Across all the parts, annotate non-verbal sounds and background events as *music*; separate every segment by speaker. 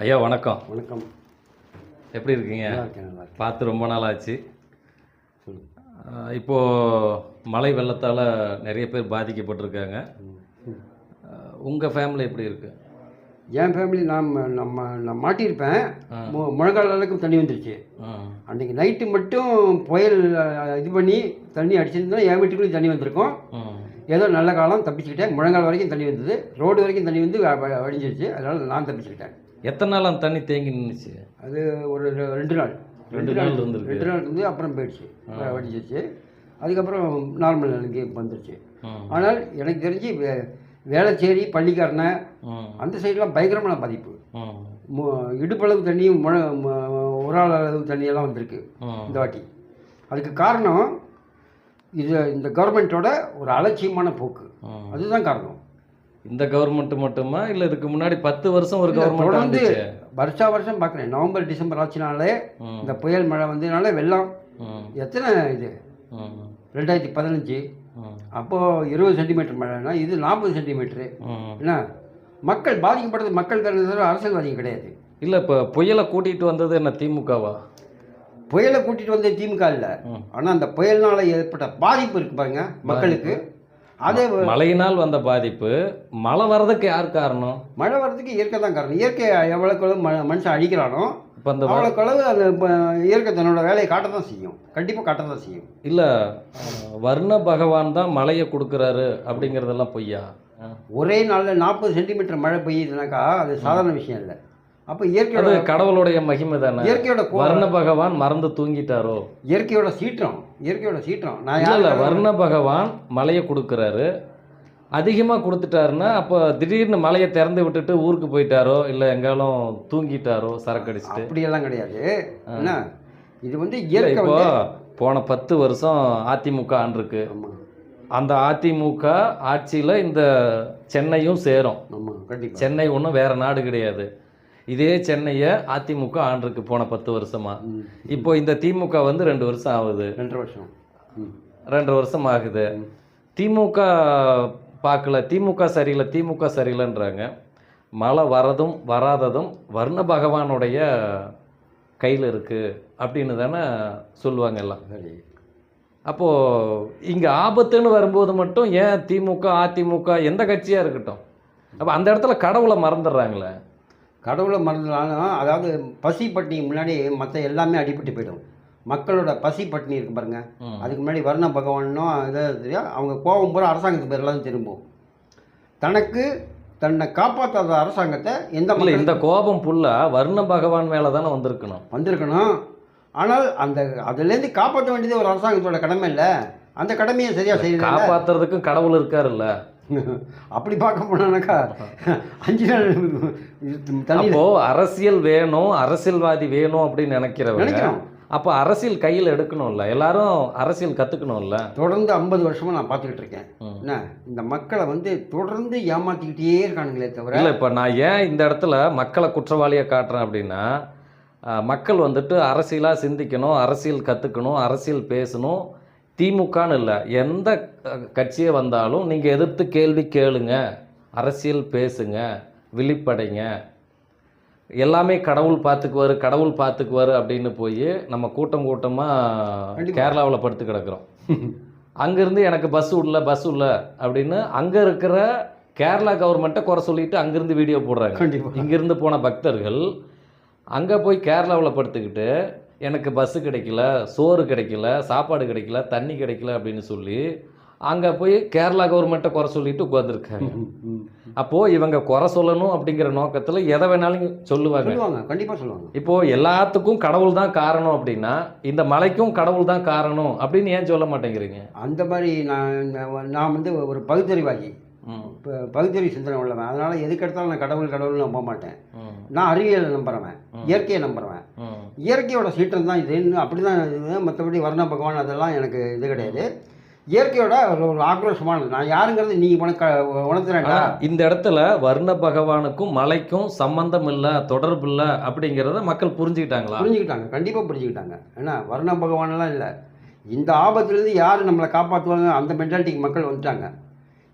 Speaker 1: ஐயா வணக்கம்.
Speaker 2: வணக்கம்.
Speaker 1: எப்படி இருக்கீங்க? பார்த்து ரொம்ப நாள் ஆச்சு.
Speaker 2: சொல்லுங்க.
Speaker 1: அஹ் இப்போ மழை வெள்ளத்தால் நிறைய பேர் பாதிக்கப்பட்டிருக்காங்க.
Speaker 2: ம்.
Speaker 1: அஹ் உங்க ஃபேமிலி எப்படி இருக்கு?
Speaker 2: என் ஃபேமிலி நான் நம்ம நான் மாட்டியிருப்பேன். முழங்கால் அளவுக்கு தண்ணி வந்துருச்சு. அன்றைக்கி நைட்டு மட்டும் புயல் இது பண்ணி தண்ணி அடிச்சிருந்தா என் வீட்டுக்குள்ளேயும் தண்ணி வந்திருக்கும். ஏதோ நல்ல காலம் தப்பிச்சுக்கிட்டேன். முழங்கால் வரைக்கும் தண்ணி வந்தது. ரோடு வரைக்கும் தண்ணி வந்து வடிஞ்சிருச்சு. அதனால் நான் தப்பிச்சுக்கிட்டேன்.
Speaker 1: எத்தனை நாள் அந்த தண்ணி தேங்கி நின்றுச்சு
Speaker 2: அது ஒரு ரெண்டு நாள்.
Speaker 1: ரெண்டு நாள் இருந்திருக்கு.
Speaker 2: ரெண்டு நாள் இருந்து அப்புறம் போயிடுச்சு. வ- வடிஞ்சிருச்சு அதுக்கப்புறம் நார்மல் நிலைக்கு வந்துருச்சு. ஆனால் எனக்கு தெரிஞ்சு வே வேளச்சேரி பள்ளிக்காரனை. அந்த சைடெலாம் பயங்கரமான பாதிப்பு. இடுப்பளவு தண்ணியும் முழ ஒரு ஆள் அளவு தண்ணியெல்லாம் வந்திருக்கு. இந்த வாட்டி. அதுக்கு காரணம் இது இந்த கவர்மெண்ட்டோட ஒரு அலட்சியமான போக்கு. அதுதான் காரணம்.
Speaker 1: இந்த கவர்மெண்ட் மட்டுமா? இல்ல இதுக்கு முன்னாடி பத்து வருஷம் ஒரு கவர்மெண்ட் வந்துச்சு
Speaker 2: வருஷா வருஷம் பார்க்குறேன் நவம்பர் டிசம்பர் ஆச்சுனாலே. இந்த புயல் மழை வந்ததுனால வெள்ளம். எத்தனை இது. ரெண்டாயிரத்தி பதினஞ்சு. அப்போது இருபது சென்டிமீட்டர் மழைனா இது நாற்பது சென்டிமீட்டரு
Speaker 1: ம்.
Speaker 2: என்ன? மக்கள் பாதிக்கப்படுறது மக்கள் தவிர அரசியல்வாதிகள் கிடையாது.
Speaker 1: இல்ல இப்ப புயலை கூட்டிட்டு வந்தது என்ன திமுகவா?
Speaker 2: புயலை கூட்டிகிட்டு வந்த திமுக இல்லை. ஆனால் அந்த புயல்னால ஏற்பட்ட பாதிப்பு இருக்கு பாருங்க மக்களுக்கு. அதே
Speaker 1: மழையினால் வந்த பாதிப்பு மழை வர்றதுக்கு யார் காரணம்?
Speaker 2: மழை வர்றதுக்கு இயற்கை தான் காரணம். இயற்கை எவ்வளோக்கு மனுஷன் அழிக்கிறானோ
Speaker 1: இப்போ அந்த
Speaker 2: அவ்வளோக்கு அளவு அந்த ப- இயற்கை தன்னோட வேலையை காட்ட தான் செய்யும். கண்டிப்பாக காட்ட தான் செய்யும்.
Speaker 1: இல்ல வர்ண பகவான் தான் மழையை கொடுக்குறாரு அப்படிங்கிறதெல்லாம் பொய்யா.
Speaker 2: ஒரே நாளில் நாற்பது சென்டிமீட்டர் மழை பெய்யுதுனாக்கா அது சாதாரண விஷயம் இல்லை. அப்போ இயற்கையோட
Speaker 1: கடவுளுடைய மகிமை தானே.
Speaker 2: இயற்கையோட
Speaker 1: வர்ண பகவான் மறந்து தூங்கிட்டாரோ?
Speaker 2: இயற்கையோட சீற்றம் இயற்கையோட சீற்றம். நான்
Speaker 1: இல்ல வர்ண பகவான் மழையை கொடுக்குறாரு. அதிகமா கொடுத்துட்டாருன்னா அப்போ திடீர்னு மலையை திறந்து விட்டுட்டு ஊருக்கு போயிட்டாரோ இல்ல எங்காலும் தூங்கிட்டாரோ சரக்கு அடிச்சுட்டு?
Speaker 2: அப்படியெல்லாம் கிடையாது. என்ன? இது வந்து இயற்கை
Speaker 1: இப்போ போன பத்து வருஷம் அதிமுக ஆண்டிருக்கு அந்த அதிமுக ஆட்சியில இந்த சென்னையும் சேரும். சென்னை ஒன்றும் வேற நாடு கிடையாது. இதே சென்னையை அதிமுக ஆண்டிருக்கு போன பத்து வருஷமா. இப்போ இந்த திமுக வந்து ரெண்டு வருஷம் ஆகுது.
Speaker 2: ரெண்டரை வருஷம்.
Speaker 1: ரெண்டு வருஷம் ஆகுது. திமுக பார்க்கல. திமுக சரியில்லை திமுக சரியில்லைன்றாங்க. மழை வரதும் வராததும் வர்ண பகவானுடைய கையில் இருக்குது அப்படின்னு தானே சொல்லுவாங்க எல்லாம். அப்போது இங்கே ஆபத்துன்னு வரும்போது மட்டும் ஏன் திமுக அதிமுக எந்த கட்சியாக இருக்கட்டும். அப்போ அந்த இடத்துல கடவுளை மறந்துடுறாங்களே.
Speaker 2: கடவுளை மறந்துனாலும் அதாவது பசி பட்டினி முன்னாடி மற்ற எல்லாமே அடிபட்டு போயிடும். மக்களோட பசி பட்டினி இருக்கு பாருங்க. அதுக்கு முன்னாடி வர்ண பகவானும் இதை தெரியும் அவங்க கோபம் பூரா அரசாங்கத்து பேரில் தான் திரும்பும். தனக்கு தன்னை காப்பாற்றாத அரசாங்கத்தை எந்த மக்கள்
Speaker 1: இந்த கோபம் ஃபுல்லாக வர்ண பகவான் மேலே தானே வந்திருக்கணும்.
Speaker 2: வந்திருக்கணும். ஆனால் அந்த அதுலேருந்து காப்பாற்ற வேண்டியது ஒரு அரசாங்கத்தோட கடமை இல்லை. அந்த கடமையை சரியாக செய்யல
Speaker 1: காப்பாத்துறதுக்கும் கடவுள் இருக்காருல்ல.
Speaker 2: அப்படி பார்க்க போனாக்கா அஞ்சு நாள்
Speaker 1: அப்போ அரசியல் வேணும் அரசியல்வாதி வேணும் அப்படின்னு நினைக்கிறவங்க
Speaker 2: நினைக்கிறோம்.
Speaker 1: அப்போ அரசியல் கையில் எடுக்கணும்ல? எல்லாரும் அரசியல் கற்றுக்கணும்ல
Speaker 2: தொடர்ந்து ஐம்பது வருஷமா நான் பார்த்துக்கிட்டு இருக்கேன். என்ன இந்த மக்களை வந்து தொடர்ந்து ஏமாத்திக்கிட்டே இருக்கானுங்களே தவிர
Speaker 1: இல்லை இப்போ நான் ஏன் இந்த இடத்துல மக்களை குற்றவாளியாக காட்டுறேன் அப்படின்னா மக்கள் வந்துட்டு அரசியலாக சிந்திக்கணும் அரசியல் கற்றுக்கணும் அரசியல் பேசணும் திமுகன்னு இல்லை. எந்த கட்சியே வந்தாலும் நீங்கள் எதிர்த்து கேள்வி கேளுங்க. அரசியல் பேசுங்க. விழிப்படைங்க. எல்லாமே கடவுள் பார்த்துக்குவாரு கடவுள் பார்த்துக்குவாரு அப்படின்னு போய் நம்ம கூட்டம் கூட்டமாக. கேரளாவில் படுத்து கிடக்குறோம். அங்கேருந்து எனக்கு பஸ் விடல பஸ் விடல அப்படின்னு அங்கே இருக்கிற கேரளா கவர்மெண்ட்டை குறை சொல்லிட்டு அங்கேருந்து வீடியோ போடுறாங்க. இங்கிருந்து போன பக்தர்கள் அங்கே போய் கேரளாவில் படுத்துக்கிட்டு எனக்கு பஸ்ஸு கிடைக்கல சோறு கிடைக்கல சாப்பாடு கிடைக்கல தண்ணி கிடைக்கல அப்படின்னு சொல்லி அங்கே போய் கேரளா கவர்மெண்ட்டை குறை சொல்லிட்டு உட்காந்துருக்காங்க. அப்போது இவங்க குறை சொல்லணும் அப்படிங்கிற நோக்கத்தில் எதை வேணாலும் சொல்லுவாங்க.
Speaker 2: சொல்லுவாங்க கண்டிப்பா சொல்லுவாங்க.
Speaker 1: இப்போ எல்லாத்துக்கும் கடவுள் தான் காரணம் அப்படின்னா இந்த மலைக்கும் கடவுள் தான் காரணம் அப்படின்னு ஏன் சொல்ல மாட்டேங்கிறீங்க?
Speaker 2: அந்த மாதிரி நான் நான் வந்து ஒரு பகுத்தறிவாதி
Speaker 1: ம்,
Speaker 2: இப்போ பகுத்தறிவு சிந்தனை உள்ளவன். அதனால எதுக்கு எடுத்தாலும் நான் கடவுள் கடவுள்னு நம்ப மாட்டேன். நான் அறிவியலை நம்புறவன்.
Speaker 1: ம்.
Speaker 2: இயற்கையை நம்புறவன்.
Speaker 1: ம்,
Speaker 2: இயற்கையோட சீற்றம் தான் இதுன்னு அப்படி தான் இது. மற்றபடி வர்ண பகவான் அதெல்லாம் எனக்கு இது கிடையாது. இயற்கையோட ஒரு ஆக்ரோஷமானது. நான் யாருங்கிறது நீ உனக்கு உணர்த்துறேன்டா.
Speaker 1: இந்த இடத்துல வர்ண பகவானுக்கும் மலைக்கும் சம்பந்தம் இல்லை தொடர்பு இல்லை அப்படிங்கிறத மக்கள் புரிஞ்சுக்கிட்டாங்களா?
Speaker 2: புரிஞ்சுக்கிட்டாங்க. கண்டிப்பாக புரிஞ்சுக்கிட்டாங்க. ஏன்னா வர்ண பகவானெல்லாம் இல்லை. இந்த ஆபத்துலேருந்து யார் நம்மளை காப்பாற்றுவாங்க அந்த மென்டாலிட்டிக்கு மக்கள் வந்துட்டாங்க.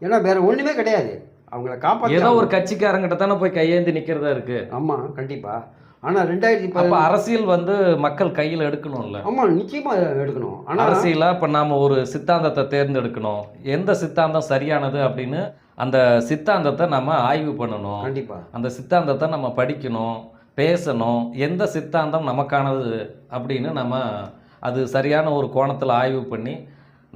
Speaker 2: ஏன்னா வேற ஒன்றுமே கிடையாது. அவங்கள
Speaker 1: ஏதோ
Speaker 2: காப்பாற்ற
Speaker 1: ஒரு கட்சிக்காரங்கிட்ட தானே போய் கையேந்தி நிக்கிறதா இருக்கு?
Speaker 2: ஆமாம் கண்டிப்பாக ஆனால் ரெண்டாயிரத்தி
Speaker 1: அப்ப அரசியல் வந்து மக்கள் கையில எடுக்கணும்ல.
Speaker 2: ஆமாம் நிச்சயமாக எடுக்கணும். ஆனால்
Speaker 1: அரசியலா இப்ப நாம ஒரு சித்தாந்தத்தை தேர்ந்தெடுக்கணும். எந்த சித்தாந்தம் சரியானது அப்படின்னு அந்த சித்தாந்தத்தை நம்ம ஆய்வு பண்ணணும்.
Speaker 2: கண்டிப்பாக
Speaker 1: அந்த சித்தாந்தத்தை நம்ம படிக்கணும் பேசணும். எந்த சித்தாந்தம் நமக்கானது அப்படின்னு நம்ம அது சரியான ஒரு கோணத்தில் ஆய்வு பண்ணி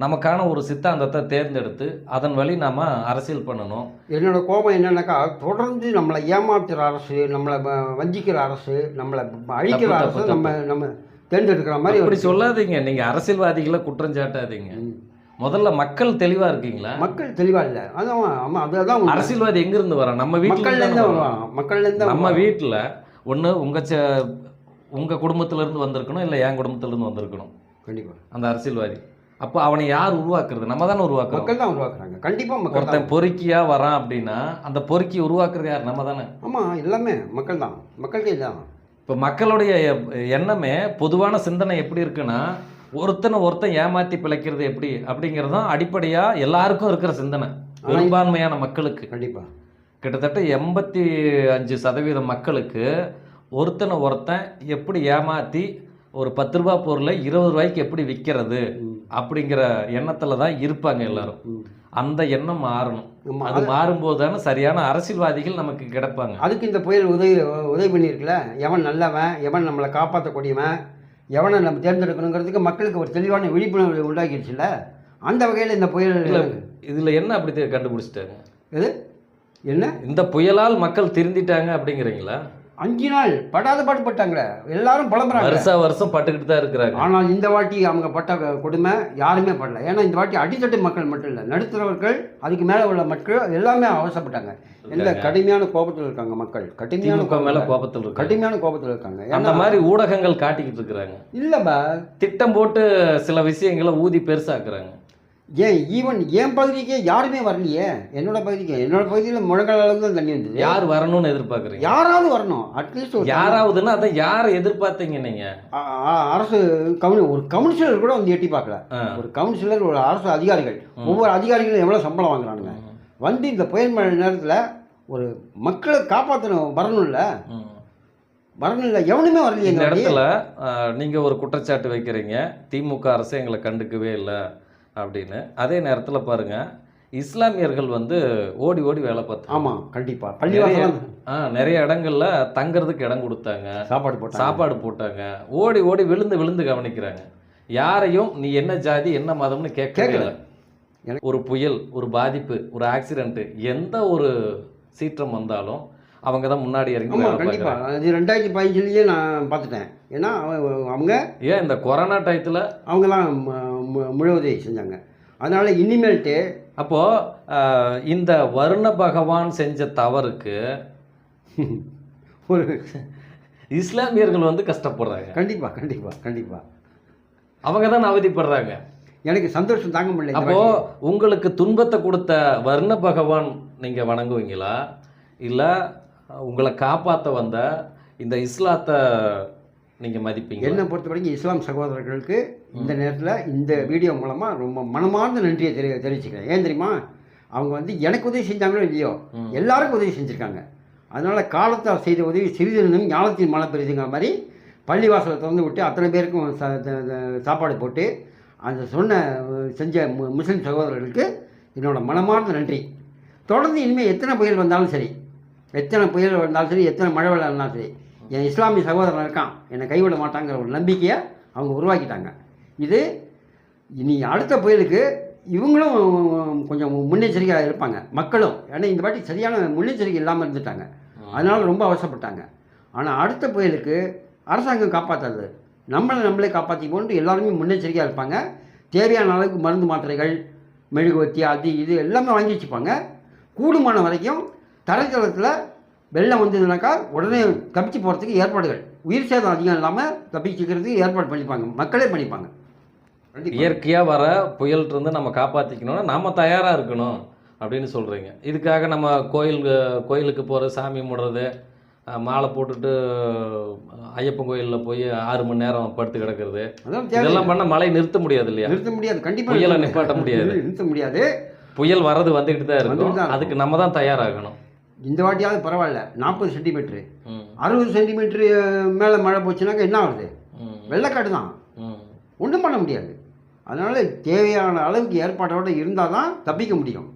Speaker 1: நமக்கான ஒரு சித்தாந்தத்தை தேர்ந்தெடுத்து அதன் வழி நாம அரசியல் பண்ணணும்.
Speaker 2: என்னோட கோபம் என்னன்னாக்கா தொடர்ந்து நம்மளை ஏமாத்துற அரசு நம்மளை வஞ்சிக்கிற அரசு நம்மளை அழிக்கிற அரசு நம்ம நம்ம தேர்ந்தெடுக்கிற மாதிரி
Speaker 1: அப்படி சொல்லாதீங்க. நீங்க அரசியல்வாதிகளை குற்றம் சாட்டாதீங்க. முதல்ல மக்கள் தெளிவா இருக்கீங்களா?
Speaker 2: மக்கள் தெளிவா இல்லை. அதான் ஆமாம் அதுதான்.
Speaker 1: அரசியல்வாதி எங்க இருந்து வர நம்ம வீட்டுல
Speaker 2: மக்கள்ல
Speaker 1: இருந்து
Speaker 2: இருந்து
Speaker 1: தானே வரோம்.
Speaker 2: வருவான் மக்கள்ல இருந்து
Speaker 1: நம்ம வீட்டுல ஒண்ணு உங்க ச- உங்க குடும்பத்துல இருந்து வந்திருக்கணும் இல்ல என் குடும்பத்துல இருந்து வந்திருக்கணும்?
Speaker 2: கண்டிப்பா.
Speaker 1: அந்த அரசியல்வாதி. அப்போ அவனை யார் உருவாக்குறது? நம்ம தானே உருவாக்குறோம்.
Speaker 2: மக்கள் தான் உருவாக்குறாங்க. கண்டிப்பா மக்கள் தான்.
Speaker 1: ஒருத்தன் பொறுக்கியா வரான் அப்படின்னா அந்த பொறுக்கி உருவாக்குறது யார்? நம்ம தானே.
Speaker 2: ஆமா எல்லாமே மக்கள் தான். மக்கள் கையில் தான்.
Speaker 1: இப்போ மக்களுடைய எண்ணமே பொதுவான சிந்தனை எப்படி இருக்குன்னா ஒருத்தனை ஒருத்தன் ஏமாத்தி பிழைக்கிறது எப்படி? அப்படிங்கிறது தான் அடிப்படையா எல்லாருக்கும் இருக்கிற சிந்தனை. பெரும்பான்மையான மக்களுக்கு.
Speaker 2: கண்டிப்பா.
Speaker 1: கிட்டத்தட்ட எண்பத்தி அஞ்சு சதவீதம் மக்களுக்கு ஒருத்தனை ஒருத்தன் எப்படி ஏமாத்தி ஒரு பத்து ரூபா பொருளை இருபது ரூபாய்க்கு எப்படி விற்கிறது. அப்படிங்கிற எண்ணத்துல தான் இருப்பாங்க எல்லாரும். அந்த எண்ணம் மாறணும். அது மாறும்போது தானே சரியான அரசியல்வாதிகள் நமக்கு கிடைப்பாங்க.
Speaker 2: அதுக்கு இந்த புயல் உதவி உதவி பண்ணியிருக்குல்ல? எவன் நல்லவன் எவன் நம்மளை காப்பாற்றக்கூடியவன் எவனை நம்ம தேர்ந்தெடுக்கணுங்கிறதுக்கு மக்களுக்கு ஒரு தெளிவான விழிப்புணர்வு உண்டாக்கிடுச்சுல்ல அந்த வகையில் இந்த புயல்
Speaker 1: இதுல என்ன அப்படி கண்டுபிடிச்சிட்டாங்க?
Speaker 2: எது? என்ன?
Speaker 1: இந்த புயலால் மக்கள் திருந்திட்டாங்க அப்படிங்கிறீங்களா?
Speaker 2: அஞ்சு நாள் படாத பாடுபட்டாங்களே எல்லாரும் புலம்புறாங்க
Speaker 1: வருஷா வருஷம் பட்டுக்கிட்டு தான் இருக்கிறாங்க.
Speaker 2: ஆனால் இந்த வாட்டி அவங்க பட்ட கொடுமை யாருமே படல. ஏன்னா இந்த வாட்டி அடித்தட்டு மக்கள் மட்டும் இல்லை நடுத்தரவர்கள் அதுக்கு மேலே உள்ள மக்கள் எல்லாமே அவசரப்பட்டாங்க. எந்த கடுமையான கோபத்தில் இருக்காங்க மக்கள். கடுமையான
Speaker 1: மேல
Speaker 2: கோபத்துல-
Speaker 1: கோபத்தில் இருக்கு
Speaker 2: கடுமையான கோபத்தில் இருக்காங்க.
Speaker 1: அந்த மாதிரி ஊடகங்கள் காட்டிக்கிட்டு இருக்கிறாங்க.
Speaker 2: இல்லைப்பா
Speaker 1: திட்டம் போட்டு சில விஷயங்களை ஊதி பெருசாக்குறாங்க.
Speaker 2: ஏன் ஈவன் என் பகுதிக்கே யாருமே வரலையே? என்னோட பகுதிக்கு. என்னோட பகுதியில் முழங்கால் அளவுக்கு தான் தண்ணி வந்தது.
Speaker 1: யார் வரணும்னு எதிர்பார்க்குறீங்க?
Speaker 2: யாராவது வரணும். அட்லீஸ்ட்
Speaker 1: யாராவதுன்னா அதை யாரை எதிர்பார்த்தீங்க நீங்க?
Speaker 2: அ- அ- அரசு கவுனி ஒரு கவுன்சிலர் கூட வந்து எட்டி பார்க்கல. ஒரு கவுன்சிலர் ஒரு அரசு அதிகாரிகள். ஒவ்வொரு அதிகாரிகளும் எவ்வளோ சம்பளம் வாங்குறானுங்க. வந்து இந்த புயல் மழை நேரத்தில் ஒரு மக்களை காப்பாற்றணும் வரணும்ல. வரணும்ல. எவனுமே வரலையே
Speaker 1: இந்த. இடத்துல ஆஹ், நீங்க ஒரு குற்றச்சாட்டு வைக்கிறீங்க. திமுக அரசு எங்களை கண்டுக்கவே இல்லை. அப்படின்னு. அதே நேரத்துல பாருங்க இஸ்லாமியர்கள் வந்து ஓடி ஓடி வேலை பார்த்தாங்க.
Speaker 2: ஆமா கண்டிப்பா. பள்ளிவாசல்
Speaker 1: ஆ நிறைய இடங்கள்ல தங்கறதுக்கு இடம் கொடுத்தாங்க.
Speaker 2: சாப்பாடு போட்டாங்க.
Speaker 1: சாப்பாடு போட்டாங்க. ஓடி ஓடி விழுந்து விழுந்து கவனிக்கிறாங்க. யாரையும் நீ என்ன ஜாதி என்ன மதம்னு
Speaker 2: கேட்கல.
Speaker 1: ஒரு புயல் ஒரு பாதிப்பு ஒரு ஆக்சிடென்ட் எந்த ஒரு சீற்றம் வந்தாலும் அவங்க தான் முன்னாடி இறங்கி
Speaker 2: ஆமா
Speaker 1: வேலை
Speaker 2: கண்டிப்பா.
Speaker 1: பார்க்கறாங்க.
Speaker 2: அது ரெண்டாயிரத்தி பதினஞ்சுலேயே நான் பார்த்துட்டேன். ஏன்னா அவ- அவங்க
Speaker 1: ஏன் இந்த கொரோனா டயத்துல
Speaker 2: அவங்க முழு உதவி செஞ்சாங்க. அதனால இனிமேல்ட்டு
Speaker 1: அப்போ ஆஹ், இந்த வருண பகவான் செஞ்ச தவறுக்கு *laughs*
Speaker 2: ஒரு
Speaker 1: இஸ்லாமியர்கள் வந்து கஷ்டப்படுறாங்க.
Speaker 2: கண்டிப்பா கண்டிப்பா கண்டிப்பா.
Speaker 1: அவங்க தான் அவதிப்படுறாங்க.
Speaker 2: எனக்கு சந்தோஷம் தாங்க முடியல இந்த
Speaker 1: அப்போ
Speaker 2: வாட்டி.
Speaker 1: உங்களுக்கு துன்பத்தை கொடுத்த வர்ண பகவான் நீங்க வணங்குவீங்களா? இல்ல உங்களை காப்பாத்த வந்த இந்த இஸ்லாத்தை நீங்க மதிப்பீங்க
Speaker 2: என்னை பொறுத்த வரைக்கும் இஸ்லாம் சகோதரர்களுக்கு இந்த நேரத்தில் இந்த வீடியோ மூலமாக ரொம்ப மனமார்ந்த நன்றியை தெரி தெரிவிச்சுக்கிறேன். ஏன் தெரியுமா? அவங்க வந்து எனக்கு உதவி செஞ்சாங்களோ இல்லையோ. எல்லாருக்கும் உதவி செஞ்சுருக்காங்க. அதனால் காலத்தால் செய்த உதவி சிறிதனும் ஞானத்தின் மழை பெரிதுங்கிற மாதிரி பள்ளிவாசலை திறந்து விட்டு அத்தனை பேருக்கும் சாப்பாடு போட்டு அந்த சொன்ன செஞ்ச மு- முஸ்லிம் சகோதரர்களுக்கு என்னோட மனமார்ந்த நன்றி. தொடர்ந்து இனிமேல் எத்தனை புயல் வந்தாலும் சரி எத்தனை புயல் வந்தாலும் சரி எத்தனை மழை வெள்ளம் இருந்தாலும் சரி என் இஸ்லாமிய சகோதரன் இருக்கான். என்னை கைவிட மாட்டாங்கிற ஒரு நம்பிக்கையை அவங்க உருவாக்கிட்டாங்க. இது இனி அடுத்த புயலுக்கு இவங்களும் கொஞ்சம் முன்னெச்சரிக்கையாக இருப்பாங்க. மக்களும். ஏன்னா இந்த வாட்டி சரியான முன்னெச்சரிக்கை இல்லாமல் இருந்துட்டாங்க. அதனால் ரொம்ப அவசரப்பட்டாங்க. ஆனால் அடுத்த புயலுக்கு அரசாங்கம் காப்பாற்றாது நம்மளை நம்மளே காப்பாற்றிக்கொண்டு எல்லாருமே முன்னெச்சரிக்கையாக இருப்பாங்க. தேவையான அளவுக்கு மருந்து மாத்திரைகள் மெழுகுவத்தி அது இது எல்லாமே வாங்கி வச்சுப்பாங்க. கூடுமான வரைக்கும் தரைத்தளத்தில் வெள்ளம் வந்ததுனாக்கா உடனே தப்பிச்சு போகிறதுக்கு ஏற்பாடுகள். உயிர் சேதம் அதிகம் இல்லாமல் தப்பிச்சுக்கிறதுக்கு ஏற்பாடு பண்ணிப்பாங்க. மக்களே பண்ணிப்பாங்க. கண்டிப்பா.
Speaker 1: இயற்கையா வர புயல் இருந்து நம்ம காப்பாத்திக்கணும்னா நாம தயாரா இருக்கணும் அப்படின்னு சொல்றீங்க. இதுக்காக நம்ம கோயில் கோயிலுக்கு போற சாமி கும்பிடுறது அஹ், மாலை போட்டுட்டு ஐயப்பன் கோயில்ல போய் ஆறு மணி நேரம் படுத்து கிடக்கிறது. இதெல்லாம் பண்ண மழை நிறுத்த முடியாது இல்லையா?
Speaker 2: நிறுத்த முடியாது. கண்டிப்பாக
Speaker 1: புயலை நிப்பாட்ட முடியாது.
Speaker 2: நிறுத்த முடியாது.
Speaker 1: புயல் வர்றது வந்துக்கிட்டு தான் இருக்கும். அதுக்கு நம்ம தான் தயாராகணும்.
Speaker 2: இந்த வாட்டியாவது பரவாயில்ல. நாற்பது சென்டிமீட்ரு அறுபது சென்டிமீட்ரு மேலே மழை போச்சுனாக்கா என்ன ஆகுது? வெள்ளக்காடு தான். ஒன்றும் பண்ண முடியாது. அதனால் தேவையான அளவுக்கு ஏற்பாட்டோடு இருந்தால் தான் தப்பிக்க முடியும்.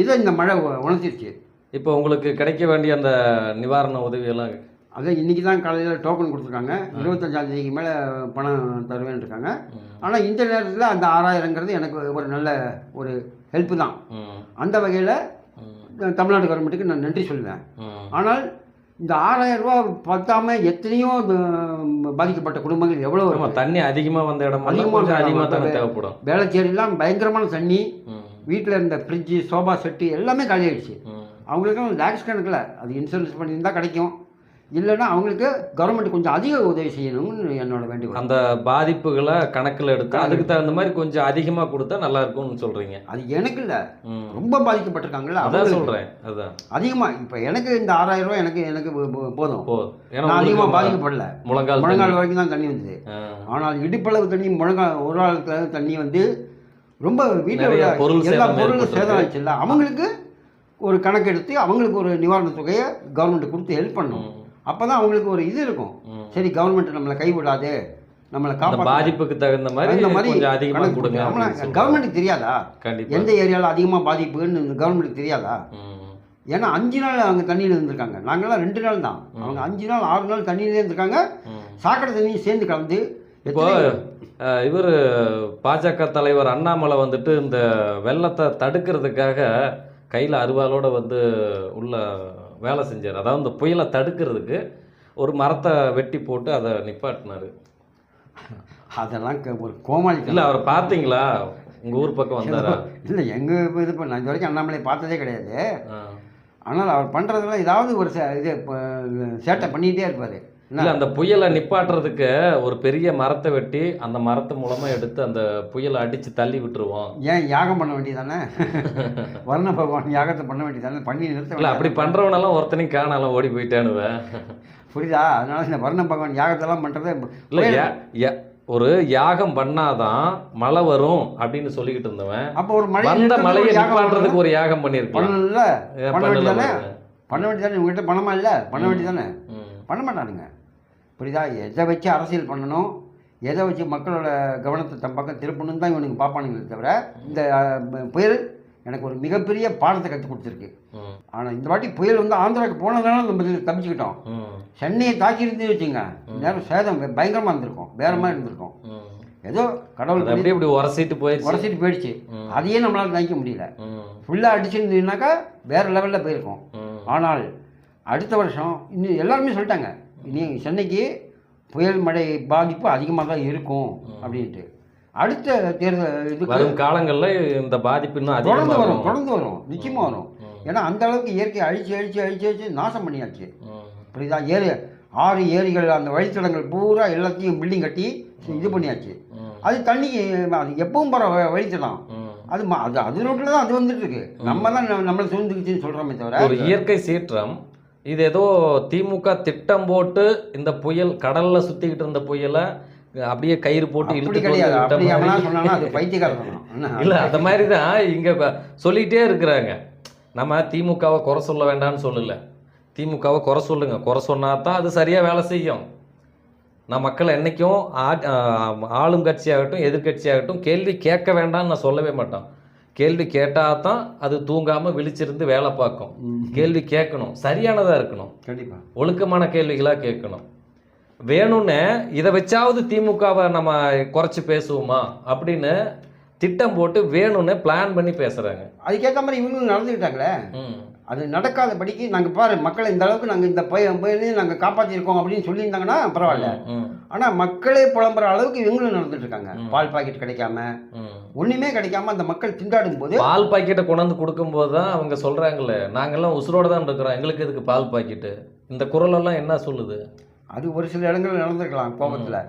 Speaker 2: இதை இந்த மழை உணர்த்திருச்சு.
Speaker 1: இப்போ உங்களுக்கு கிடைக்க வேண்டிய அந்த நிவாரண உதவியெல்லாம்
Speaker 2: அதான் இன்றைக்கி தான் காலையில் டோக்கன் கொடுத்துருக்காங்க. இருபத்தஞ்சாம் தேதிக்கு மேலே பணம் தருவேன்னு இருக்காங்க. ஆனால் இந்த நேரத்தில் அந்த ஆறாயிரங்கிறது எனக்கு ஒரு நல்ல ஒரு ஹெல்ப்பு தான். அந்த வகையில் தமிழ்நாடு கவர்மெண்ட்டுக்கு நான் நன்றி சொல்லுவேன். ஆனால் இந்த ஆறாயிரம் ரூபா பத்தாம எத்தனையோ பாதிக்கப்பட்ட குடும்பங்கள் எவ்வளோ
Speaker 1: ஆமா
Speaker 2: இருக்கு?
Speaker 1: தண்ணி அதிகமா வந்த இடம்
Speaker 2: அதிகமா
Speaker 1: கொஞ்சம்
Speaker 2: வந்த
Speaker 1: அதிகமா
Speaker 2: இடம்
Speaker 1: தானே
Speaker 2: வந்து-
Speaker 1: தேவைப்படும்.
Speaker 2: வேளச்சேரிலாம் பயங்கரமான தண்ணி வீட்டில் இருந்த ஃப்ரிட்ஜு சோபா செட்டு எல்லாமே காலியாயிடுச்சு.
Speaker 1: ம்.
Speaker 2: அவங்களுக்கும் லேக்ஸ் கணக்கில் அது இன்சூரன்ஸ் பண்ணியிருந்தா கிடைக்கும். இல்லைன்னா அவங்களுக்கு கவர்மெண்ட் கொஞ்சம் அதிக உதவி செய்யணும்னு என்னோட வேண்டுகோள்
Speaker 1: அந்த பாதிப்புகளை கணக்கில் எடுத்து அதுக்கு தகுந்த மாதிரி கொஞ்சம் அதிகமாக கொடுத்தா நல்லா இருக்கும்னு சொல்றீங்க
Speaker 2: அது எனக்கு இல்லை. ரொம்ப பாதிக்கப்பட்டிருக்காங்கல்ல
Speaker 1: அதான் சொல்றேன் அதான்
Speaker 2: அதிகமாக இப்போ எனக்கு இந்த ஆறாயிரம் ரூபாய் எனக்கு எனக்கு போதும் நான் அதிகமாக பாதிக்கப்படல
Speaker 1: முழங்கால்
Speaker 2: முழங்கால். வரைக்கும் தான் தண்ணி வந்தது. ஆனால் இடுப்பளவு தண்ணி முழங்கால் ஒரு ஆளுக்கு தண்ணி வந்து ரொம்ப வீட்டில்
Speaker 1: பொருள்
Speaker 2: எல்லா பொருளும். சேதம் ஆச்சுல்ல அவங்களுக்கு ஒரு கணக்கெடுத்து அவங்களுக்கு ஒரு நிவாரணத் தொகையை கவர்மெண்ட் கொடுத்து ஹெல்ப் பண்ணணும். அப்போ தான் அவங்களுக்கு ஒரு இது இருக்கும். சரி கவர்மெண்ட் நம்மளை கைவிடாது. நம்மளை காப்பாற்ற
Speaker 1: பாதிப்புக்கு தகுந்த மாதிரி
Speaker 2: அந்த மாதிரி
Speaker 1: அதிகமாக கொடுங்க.
Speaker 2: கவர்மெண்ட்டுக்கு தெரியாதா? எந்த ஏரியாவில் அதிகமாக பாதிப்புன்னு கவர்மெண்ட்டுக்கு தெரியாதா. ஏன்னா அஞ்சு நாள் அவங்க தண்ணியில் இருந்திருக்காங்க. நாங்களாம் ரெண்டு நாள் தான். அவங்க அஞ்சு நாள் ஆறு நாள் தண்ணியிலே இருந்திருக்காங்க. சாக்கடை தண்ணியும் சேர்ந்து கலந்து
Speaker 1: இப்போ இவர் பாஜக தலைவர் அண்ணாமலை வந்துட்டு இந்த வெள்ளத்தை தடுக்கிறதுக்காக கையில் அருவாளோட வந்து உள்ள வேலை செஞ்சார். அதாவது இந்த புயலை தடுக்கிறதுக்கு ஒரு மரத்தை வெட்டி போட்டு அதை நிப்பாட்டினாரு.
Speaker 2: அதெல்லாம் ஒரு கோமாளி
Speaker 1: இல்லை அவரை பார்த்தீங்களா? உங்கள் ஊர் பக்கம் வந்தாரா?
Speaker 2: இல்லை எங்கள் இது நான் இது வரைக்கும் அண்ணாமலை பார்த்ததே கிடையாது. ஆனால் அவர் பண்ணுறதெல்லாம் ஏதாவது ஒரு சே- இது சேட்டை பண்ணிகிட்டே இருப்பார்.
Speaker 1: இல்லை அந்த புயலை நிப்பாட்டுறதுக்கு ஒரு பெரிய மரத்தை வெட்டி அந்த மரத்து மூலமா எடுத்து அந்த புயலை அடிச்சு தள்ளி விட்டுருவோம்.
Speaker 2: ஏன் யாகம் பண்ண வேண்டியதானே? வர்ண பகவான் யாகத்தை பண்ண வேண்டியதானே? பண்ணி நிறுத்த
Speaker 1: இல்லை அப்படி
Speaker 2: வேண்டியதானே?
Speaker 1: பண்றவனெல்லாம் ஒருத்தனையும் காணாலும் ஓடி போயிட்டானுவேன்
Speaker 2: புரியுதா? அதனால இந்த வர்ண பகவான் யாகத்தெல்லாம் பண்ணுறது
Speaker 1: இல்லை ஒரு யாகம் பண்ணாதான் மழை வரும் அப்படின்னு சொல்லிக்கிட்டு இருந்தவன்.
Speaker 2: அப்போ ஒரு மழை
Speaker 1: வந்த மழையை நிப்பாட்டுறதுக்கு ஒரு யாகம் பண்ணியிருக்கலாம்
Speaker 2: பண்ணல பண்ண வேண்டியதானே. பண்ண வேண்டியதானே? உங்ககிட்ட பணமா இல்லை? பண்ண வேண்டியதானே. பண்ண மாட்டானுங்க. புரியுதா? எதை வச்சு அரசியல் பண்ணணும்? எதை வச்சு மக்களோட கவனத்தை தன் பக்கம் திருப்பணும் தான் இவனுக்கு பார்ப்பானுங்களே தவிர இந்த புயல் எனக்கு ஒரு மிகப்பெரிய பாடத்தை கற்றுக் கொடுத்துருக்கு. ஆனால் இந்த வாட்டி புயல் வந்து ஆந்திராவுக்கு போனதுனால நம்ம தப்பிச்சுக்கிட்டோம். சென்னையை தாக்கி இருந்து வச்சுங்க. நேரம் சேதம் பயங்கரமாக இருந்திருக்கும். வேற மாதிரி இருந்திருக்கும். ஏதோ கடவுள்
Speaker 1: அது அப்படியே இப்படி உரசிட்டு போயிடுச்சு.
Speaker 2: உரசிட்டு போயிடுச்சு. அதையே நம்மளால் நினைக்க முடியல. ஃபுல்லாக அடிச்சிருந்தீங்கன்னாக்கா வேற லெவலில் போயிருக்கும். ஆனால் அடுத்த வருஷம் இன்னும் எல்லாருமே சொல்லிட்டாங்க. இனி சென்னைக்கு புயல் மழை பாதிப்பு அதிகமாக தான் இருக்கும் அப்படின்ட்டு. அடுத்த தேர்தல் இதுக்கு
Speaker 1: வரும் காலங்கள்ல இந்த பாதிப்பு இன்னும்
Speaker 2: தொடர்ந்து வரும் தொடர்ந்து வரும். நிச்சயமாக வரும். ஏன்னா அந்த அளவுக்கு இயற்கை அழிச்சு அழிச்சு அழிச்சு அழிச்சு நாசம் பண்ணியாச்சு. புரியுதா? ஏரி ஆறு ஏரிகள் அந்த வழித்தடங்கள் பூரா எல்லாத்தையும் பில்டிங் கட்டி இது பண்ணியாச்சு. அது தண்ணி அது எப்பவும் போகிற வழித்தடம். அது அது அது ரோட்டில் தான் அது வந்துட்டு இருக்கு. நம்ம தான் நம்ம- நம்மளை சூழ்ந்துக்குச்சுன்னு சொல்கிறோமே தவிர
Speaker 1: ஒரு இயற்கை சீற்றம் இது ஏதோ திமுக திட்டம் போட்டு இந்த புயல் கடல்ல சுத்திக்கிட்டு இருந்த புயலை அப்படியே கயிறு போட்டு இழுத்து இல்ல அந்த மாதிரி. தான். இங்க இப்ப சொல்லிட்டே இருக்கிறாங்க. நம்ம திமுகவை குறை சொல்ல வேண்டாம்னு சொல்லல. திமுகவை குறை சொல்லுங்க. குறை சொன்னா தான் அது சரியா வேலை செய்யும். நான் மக்களை ஆ- ஆளும் கட்சியாகட்டும் எதிர்க்கட்சியாகட்டும் கேள்வி கேட்க வேண்டாம்னு நான் சொல்லவே மாட்டோம் கேள்வி கேட்டால் தான் அது தூங்காம விழிச்சிருந்து வேலை பார்க்கும். கேள்வி கேட்கணும். சரியானதா இருக்கணும்.
Speaker 2: கண்டிப்பா.
Speaker 1: ஒழுக்கமான கேள்விகளாக கேட்கணும். வேணும்னு இதை வச்சாவது திமுகவை நம்ம குறைச்சி பேசுவோமா அப்படின்னு திட்டம் போட்டு வேணும்னு பிளான் பண்ணி பேசுறாங்க.
Speaker 2: அதுக்கேற்ற மாதிரி இவங்களும் நடந்துக்கிட்டாங்களே
Speaker 1: ம்.
Speaker 2: அது நடக்காதபடிக்கு நாங்கள் பாரு மக்களை இந்த அளவுக்கு நாங்கள் இந்த பையன் பையனையும் நாங்கள் காப்பாற்றிருக்கோம் அப்படின்னு சொல்லியிருந்தாங்கன்னா பரவாயில்ல. ஆனால் மக்களே புலம்புற அளவுக்கு இவங்களும் நடந்துட்டு இருக்காங்க. பால் பாக்கெட் கிடைக்காம. ஒன்றுமே கிடைக்காம அந்த மக்கள் திண்டாடும் போது
Speaker 1: பால் பாக்கெட்டை கொண்டாந்து கொடுக்கும்போது தான் அவங்க சொல்றாங்களே நாங்கெல்லாம் உசுரோட தான் இருக்கிறோம். எங்களுக்கு எதுக்கு பால் பாக்கெட்டு? இந்த குரலெல்லாம் என்ன சொல்லுது?
Speaker 2: அது ஒரு சில இடங்கள்ல நடந்திருக்கலாம் கோபத்தில்.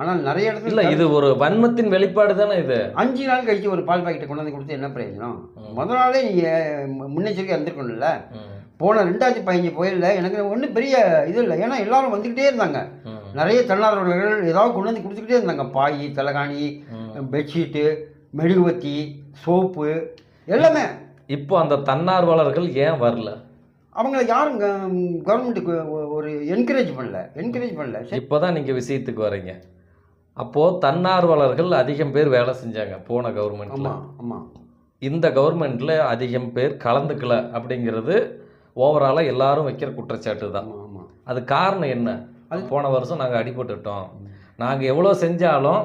Speaker 2: ஆனால் நிறைய
Speaker 1: இல்ல
Speaker 2: இடத்துல
Speaker 1: இது ஒரு வன்மத்தின் வெளிப்பாடு தானே இது?
Speaker 2: அஞ்சு நாள் கழிச்சு ஒரு பால் பாக்கெட்டை கொண்டாந்து கொடுத்து என்ன பிரயோஜனம். முதல் நாளே நீங்கள் முன்னெச்சரிக்கை இருந்திருக்கணும்ல. போன ரெண்டாயிரத்தி பதினஞ்சு புயலில் எனக்கு ஒன்றும் பெரிய இது இல்லை. ஏன்னா எல்லாரும் வந்துக்கிட்டே இருந்தாங்க. நிறைய தன்னார்வலர்கள் ஏதாவது கொண்டு வந்து கொடுத்துக்கிட்டே இருந்தாங்க. பாய் தலகாணி. பெட்ஷீட்டு மெழுகுவத்தி சோப்பு எல்லாமே.
Speaker 1: இப்போ அந்த தன்னார்வலர்கள் ஏன் வரல?
Speaker 2: அவங்கள யாரும் கவர்மெண்ட்டுக்கு ஒரு என்கரேஜ் பண்ணல. என்கரேஜ் பண்ணல. சரி,
Speaker 1: இப்போதான் நீங்க விஷயத்துக்கு வரீங்க. அப்போ தன்னார்வலர்கள் அதிகம் பேர் வேலை செஞ்சாங்க போன கவர்மெண்ட்ல
Speaker 2: ஆமா ஆமா.
Speaker 1: இந்த கவர்மெண்ட்ல அதிகம் பேர் கலந்துக்கல அப்படிங்கிறது ஓவராலா எல்லாரும் வைக்கிற குற்றச்சாட்டு தான். அது காரணம் என்ன?
Speaker 2: அது-
Speaker 1: போன வருஷம் நாங்க அடிபட்டுட்டோம். நாங்க எவ்வளவு செஞ்சாலும்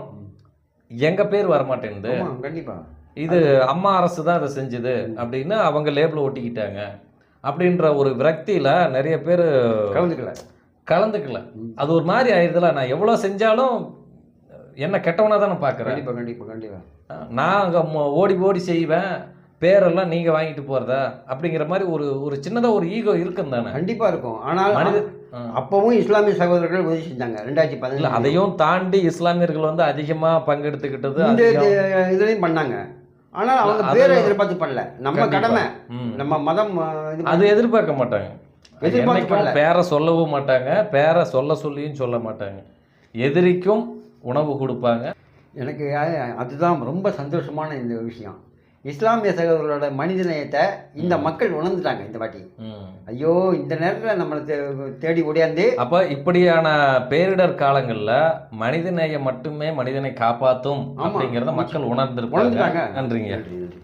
Speaker 1: எங்க பேர் வரமாட்டேங்குது.
Speaker 2: ஆமா கண்டிப்பா.
Speaker 1: இது அம்மா அரசு தான் இதை செஞ்சுது அப்படின்னு அவங்க லேபிள் ஒட்டிக்கிட்டாங்க. அப்படின்ற ஒரு விரக்தியில நிறைய பேர்
Speaker 2: கலந்துக்கல.
Speaker 1: கலந்துக்கல. அது ஒரு மாதிரி ஆயிடுதுல. நான் எவ்வளோ செஞ்சாலும் என்ன கெட்டவனா தான் பார்க்குறேன்
Speaker 2: கண்டிப்பா கண்டிப்பா கண்டிப்பா.
Speaker 1: நான் அங்கே ஓடி ஓடி செய்வேன். பேரெல்லாம் நீங்க வாங்கிட்டு போறதா? அப்படிங்கிற மாதிரி ஒரு ஒரு சின்னதா ஒரு ஈகோ இருக்கும் தானே?
Speaker 2: கண்டிப்பா இருக்கும். ஆனால்
Speaker 1: மனித.
Speaker 2: அப்பவும் இஸ்லாமிய சகோதரர்கள் உதவி செஞ்சாங்க. ரெண்டாயிரத்தி பதினஞ்சு
Speaker 1: அதையும் தாண்டி இஸ்லாமியர்கள் வந்து அதிகமா பங்கெடுத்துக்கிட்டது
Speaker 2: இந்த இதுலயும் பண்ணாங்க. ஆனால் அவங்க பேரை எதிர்பார்த்து பண்ணல. நம்ம. கடமை. நம்ம மதம்
Speaker 1: அது எதிர்பார்க்க மாட்டாங்க.
Speaker 2: எதிர்பார்க்க.
Speaker 1: பேரை சொல்லவும் மாட்டாங்க. பேரை சொல்ல சொல்லியும் சொல்ல மாட்டாங்க. எதிரிக்கும் உணவு கொடுப்பாங்க.
Speaker 2: எனக்கு அதுதான் ரொம்ப சந்தோஷமான இந்த விஷயம். இஸ்லாமிய சகோதரர்களோட மனிதநேயத்தை இந்த மக்கள் உணர்ந்துட்டாங்க இந்த வாட்டி. ஐயோ இந்த நேரத்தில் நம்மளை தேடி ஓடியாந்து
Speaker 1: அப்ப இப்படியான பேரிடர் காலங்கள்ல மனிதநேயம் மட்டுமே மனிதனை காப்பாத்தும்
Speaker 2: ஆமா.
Speaker 1: அப்படிங்கறத மக்கள் உணர்ந்திருப்பாங்க.
Speaker 2: உணர்ந்துட்டாங்க.
Speaker 1: நன்றிங்க.
Speaker 2: நன்றி, நன்றி.